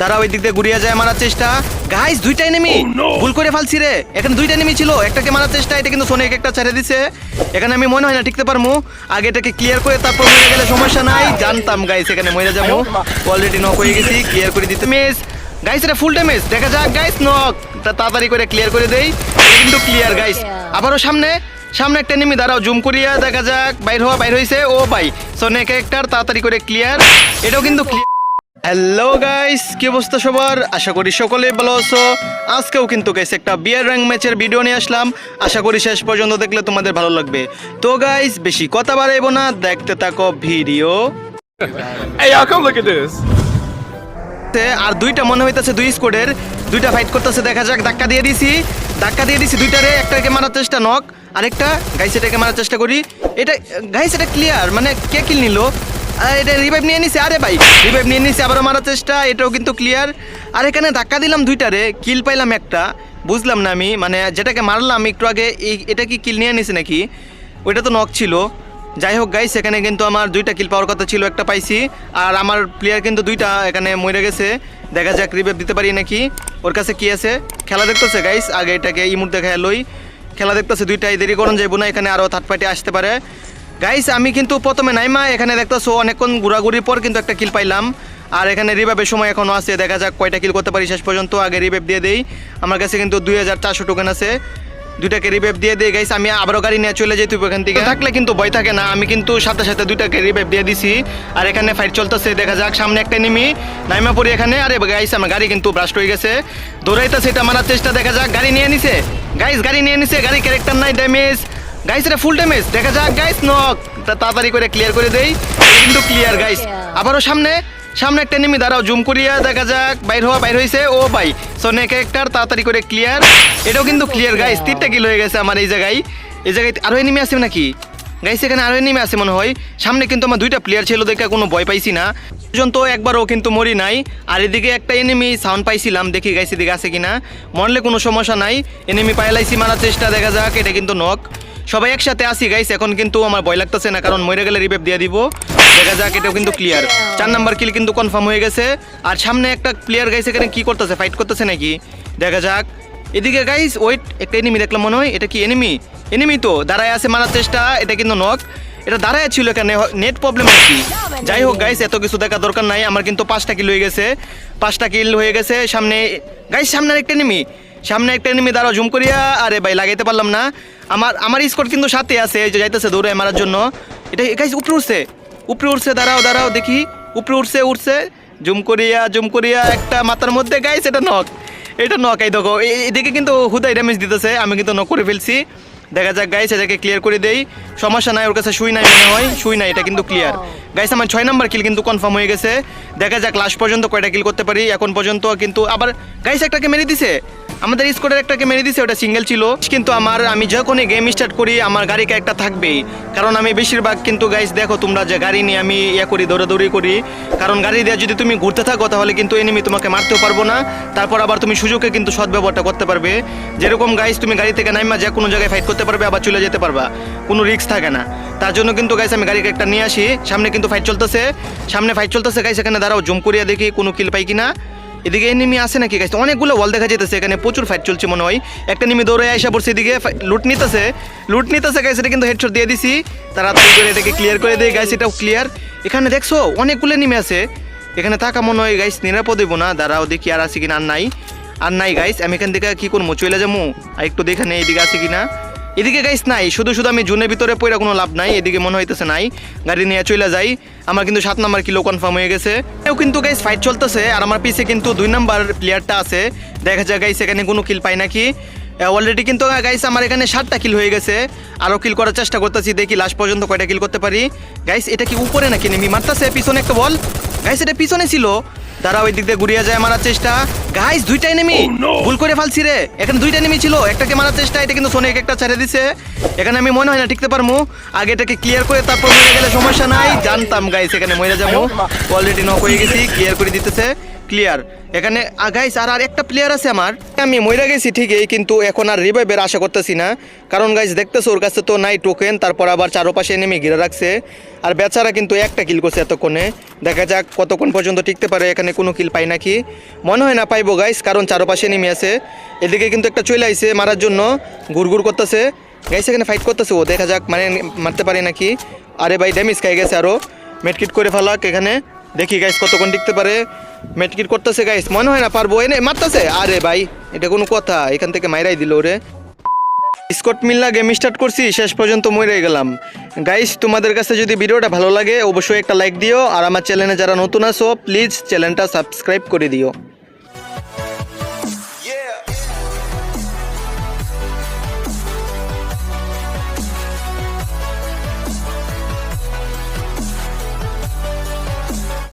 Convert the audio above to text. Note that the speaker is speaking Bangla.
তারা ওই দিক দিয়ে ঘুরিয়ে যায় মারার চেষ্টা। গাইস দুইটা এনিমি ভুল করে ফালছি রে। এখানে দুইটা এনিমি ছিল একটাকে মারার চেষ্টা এটা কিন্তু সোনিক একটা ছেড়ে দিছে। এখানে আমি মনে হয় না টিকতে পারব। আগে এটাকে ক্লিয়ার করে তারপর মরে গেলে সমস্যা নাই। জানতাম গাইস এখানে মরে যাব। অলরেডি নক হয়ে গেছি ক্লিয়ার করে দিতে মিস গাইস এটা ফুল ড্যামেজ দেখা যাক গাইস নক তাড়াতাড়ি করে ক্লিয়ার করে দেই। কিন্তু ক্লিয়ার গাইস আবারও সামনে সামনে একটা এনিমি দাঁড়াও জুম করিয়া দেখা যাক। বাইর হওয়া বাইর হইছে। ও ভাই সোনে ক্যারেক্টার তাড়াতাড়ি করে ক্লিয়ার এটাও কিন্তু ক্লিয়ার হ্যালো গাইস কি অবস্থা সবার? আশা করি সকলে ভালো আছো। আজকেও কিন্তু গাইস একটা বিয়ার র্যাঙ্ক ম্যাচের ভিডিও নিয়ে আসলাম। আশা করি শেষ পর্যন্ত দেখলে তোমাদের ভালো লাগবে। তো গাইস বেশি কথা বাড়াইবো না দেখতে থাকো ভিডিও. আর দুইটা মনে হইতাছে দুই স্কোয়াডের দুইটা ফাইট করতেছে দেখা যাক ধাক্কা দিয়ে দিছি। ধাক্কা দিয়ে দিছি দুইটারে একটাকে মারার চেষ্টা নক আরেকটা গাইস এটাকে মারার চেষ্টা করি। এটা গাইস এটা ক্লিয়ার মানে কে কিল নিল? এটা রিভাইভ নিয়ে নিছে। আরে ভাই রিভাইভ নিয়ে নিছে, আবারও মারার চেষ্টা, এটাও কিন্তু ক্লিয়ার আর এখানে ধাক্কা দিলাম দুইটারে কিল পাইলাম একটা। বুঝলাম না আমি মানে যেটাকে মারলাম, একটু আগে এই, এটা কি কিল নিয়ে নিছে নাকি? ওইটা তো নক ছিল। যাই হোক গাইস এখানে কিন্তু আমার দুইটা কিল পাওয়ার কথা ছিল, একটা পাইছি। আর আমার প্লেয়ার কিন্তু দুইটা এখানে মরে গেছে। দেখা যাক রিভেভ দিতে পারি নাকি। ওর কাছে কি আছে? খেলা দেখতেছে গাইস আগে এটাকে ইমুট দেখা লই খেলা দেখতেছে দুইটাই, দেরি করুন, যাইব না, এখানে আরও থার্ড পার্টি আসতে পারে। গাইস আমি কিন্তু প্রথমে নাইমা, এখানে দেখতেছো অনেকক্ষণ ঘোরাঘুরির পর কিন্তু একটা কিল পাইলাম। আর এখানে রিভাবের সময় এখনও আছে, দেখা যাক কয়টা কিল করতে পারি শেষ পর্যন্ত, আগে রিভেভ দিয়ে দেই। আমার কাছে কিন্তু দুই হাজার চারশো টোকেন আছে। দুইটাকে রিভাইভ দিয়ে দিয়ে গাইস আমি আবারও গাড়ি নিয়ে চলে যেতে এখান থেকে। থাকলে কিন্তু ভয় থাকে না, আমি কিন্তু সাথে সাথে দুইটাকে রিভাইভ দিয়ে দিছি। আর এখানে ফাইট চলতেছে, দেখা যাক, সামনে একটা নিমি নাইমা পড়ি এখানে, আরে গাইস আমার গাড়ি কিন্তু ব্রাস্ট হয়ে গেছে। দৌড়াইতেছে এটা মারার চেষ্টা, দেখা যাক, গাড়ি নিয়ে নিছে। গাইস গাড়ি নিয়ে নিছে, গাড়ি ক্যারেক্টার নাই ড্যামেজ গাইস এটা ফুল ড্যামেজ দেখা যাক গাইস নক তাড়াতাড়ি করে ক্লিয়ার করে দেই। কিন্তু ক্লিয়ার গাইস আবারও সামনে সামনে একটা নেমে দাঁড়াও জুম করিয়া দেখা যাক, বাইর হওয়া, বাইর হয়েছে ও ভাই সোনে ক্যারেক্টার তাড়াতাড়ি করে ক্লিয়ার এটাও কিন্তু ক্লিয়ার গাইস তিনটা কিল হয়ে গেছে আমার এই জায়গায়। এই জায়গায় আরও এনিমি আছে নাকি? গাইস এখানে আরও এনিমি আছে মনে হয়। সামনে কিন্তু আমার দুইটা প্লেয়ার ছিল দেখে কোনো ভয় পাইছি না। পর্যন্ত একবারও কিন্তু মরি নাই। আর এদিকে একটা এনিমি সাউন্ড পাইছিলাম। দেখি গাইস এদিকে আছে কিনা। মরলে কোনো সমস্যা নাই। এনিমি পাইলাইছি মারার চেষ্টা, দেখা যাক, এটা কিন্তু নক সবাই একসাথে আসি গাইস এখন কিন্তু আমার ভয় লাগতেছে না, কারণ মরে গেলে রিভেভ দিয়ে দিব। দেখা যাক, এটাও কিন্তু ক্লিয়ার চার নাম্বার কিল কিন্তু কনফার্ম হয়ে গেছে। আর সামনে একটা প্লেয়ার গাইস এখানে কি করতেছে? ফাইট করতেছে নাকি? দেখা যাক। এদিকে গাইস ওয়েট একটা এনিমি দেখলাম মনে হয়। এটা কি এনিমি এনিমি তো, দাঁড়ায় আছে মারার চেষ্টা। এটা কিন্তু নক এটা দাঁড়ায় ছিল এখানে নেট প্রবলেম নাকি যাই হোক গাইস এত কিছু দেখা দরকার নাই। আমার কিন্তু পাঁচটা কিল হয়ে গেছে। পাঁচটা কিল হয়ে গেছে। সামনে গাইস সামনে একটা এনিমি সামনে একটা এনিমি দাঁড়াও জুম করিয়া। আরে ভাই, লাগাইতে পারলাম না। আমার আমার স্কোর কিন্তু সাথে আছে এই যে যাইতেছে দৌড়ে মারার জন্য। এটা গাইস উপরে উঠছে। উপরে উঠছে দাঁড়াও দাঁড়াও দেখি। উপরে উঠছে উঠছে। জুম করিয়া জুম করিয়া একটা মাথার মধ্যে গাইস এটা নক এটা নক এই দেখো এদিকে কিন্তু হুদাই ড্যামেজ দিতেছে আমি কিন্তু নক করে ফেলছি। দেখা যাক গাইস এটাকে ক্লিয়ার করে দেই। সমস্যা নাই ওর কাছে শুই নাই মনে হয়। শুই নাই এটা কিন্তু ক্লিয়ার গাইস আমার ছয় নাম্বার কিল কিন্তু কনফার্ম হয়ে গেছে। দেখা যাক লাস্ট পর্যন্ত কয়টা কিল করতে পারি এখন পর্যন্ত কিন্তু আবার গাইস একটাকে মেরে দিছে। আমাদের স্কোয়াডের একটাকে মেরে দিছে, ওটা সিঙ্গেল ছিল। কিন্তু আমার, আমি যখনই গেম স্টার্ট করি, আমার গাড়ি একটা থাকবেই। কারণ আমি বেশিরভাগ, কিন্তু গাইস দেখো তোমরা যে গাড়ি নিয়ে আমি ইয়ে করি, দৌড়াদৌড়ি করি, কারণ গাড়ি দিয়ে যদি তুমি ঘুরতে থাকো, তাহলে কিন্তু এনিমি তোমাকে মারতেও পারব না। তারপর আবার তুমি সুযোগে কিন্তু সদ্ব্যবহারটা করতে পারবে। যেরকম গাইস তুমি গাড়ি থেকে নাইমা যে কোনো জায়গায় ফাইট করতে পারবে, আবার চলে যেতে পারবা। কোনো রিস্ক থাকে না। তার জন্য কিন্তু গাইস আমি গাড়িকে একটা নিয়ে আসি। সামনে কিন্তু ফাইট চলতেছে। সামনে ফাইট চলতেছে গাইস এখানে দাঁড়াও জুম করিয়া দেখি কোনো কিল পাই কিনা। এদিকে এনিমি আছে নাকি গাইস অনেকগুলো ওয়াল দেখা যেতেছে এখানে প্রচুর ফাইট চলছে মনে হয়। একটা নিমি দৌড়ে আসা পড়ছে, এদিকে লুট নিতেছে। লুট নিতেছে গাইস এটা কিন্তু হেডশট দিয়ে দিছি। তাড়াতাড়ি করে এটাকে ক্লিয়ার করে দিয়ে গাইস এটাও ক্লিয়ার এখানে দেখছ, অনেকগুলো নিমে আছে। এখানে থাকা মনে হয় গাইস নিরাপদ হইব না। দাঁড়াও দেখি আর আছে কিনা, আর নাই। আর নাই গাইস আমি এখান থেকে কি করব? চলে যাব? আর একটু দেখে নেই, এদিকে আছে কিনা। এদিকে গাইস নাই। শুধু শুধু আমি জুনের ভিতরে পড়ে কোনো লাভ নাই, এদিকে মনে হইতেছে নাই। গাড়ি নিয়ে চলে যাই। আমার কিন্তু সাত নাম্বার কিলো কনফার্ম হয়ে গেছে। এও কিন্তু গাইস ফাইট চলতেছে। আর আমার পিছে কিন্তু দুই নাম্বার প্লেয়ারটা আছে। দেখা যায় গাইস এখানে কোনো কিল পাই নাকি। অলরেডি কিন্তু গাইস আমার এখানে সাতটা কিল হয়ে গেছে। আরও কিল করার চেষ্টা করতেছি, দেখি লাস্ট পর্যন্ত কয়টা কিল করতে পারি। গাইস এটা কি উপরে নাকি নেমি? মারতেছে পিছনে একটা বল গাইস এটা পিছনে ছিল। দাঁড়া ওই দিক দিয়ে ঘুরিয়ে যায় মারার চেষ্টা। গাইস দুইটাই এনিমি ভুল করে ফালছি রে। এখানে দুইটা এনিমি ছিল একটাকে মারার চেষ্টা এটা কিন্তু সোনিক একটা ছেড়ে দিছে। এখানে আমি মনে হয় না টিকতে পারব আগে এটাকে ক্লিয়ার করে তারপর মরে গেলে সমস্যা নাই। জানতাম গাইস এখানে মরে যাব। অলরেডি নক হয়ে গেছি ক্লিয়ার করে দিতেছে। ক্লিয়ার এখানে গাইস আর আর একটা প্লেয়ার আছে আমার। আমি মইরা গেছি ঠিকই, কিন্তু এখন আর রিভাইভের আশা করতেছি না। কারণ গাইস দেখতেছো, ওর কাছে তো নাই টোকেন তারপর আবার চারোপাশে নেমে ঘিরে রাখছে। আর বেচারা কিন্তু একটা কিল করছে এতক্ষণে। দেখা যাক কতক্ষণ পর্যন্ত টিকতে পারে, এখানে কোনো কিল পাই নাকি। মনে হয় না পাইবো গাইস কারণ চারোপাশে নেমে আছে। এদিকে কিন্তু একটা চলে আইছে মারার জন্য ঘুরঘুর করতেছে। গাইস এখানে ফাইট করতেছে ও, দেখা যাক মানে মারতে পারে নাকি। আরে ভাই ড্যামেজ খাই গেছে আরও। মেটকিট করে ফেলাক এখানে। দেখি গাইস কতক্ষণ টিকতে পারে। মেটকিট করতেছে গাইস মনে হয় না পারব, এনে মারতেছে। আরে ভাই, এটা কোনো কথা। এখান থেকে মাইরাই দিল ওরে। স্কট মিল্লা গেম স্টার্ট করছি, শেষ পর্যন্ত মরে গেলাম। গাইস তোমাদের কাছে যদি ভিডিওটা ভালো লাগে, অবশ্যই একটা লাইক দিও। আর আমার চ্যানেলে যারা নতুন আছো প্লিজ চ্যানেলটা সাবস্ক্রাইব করে দিও।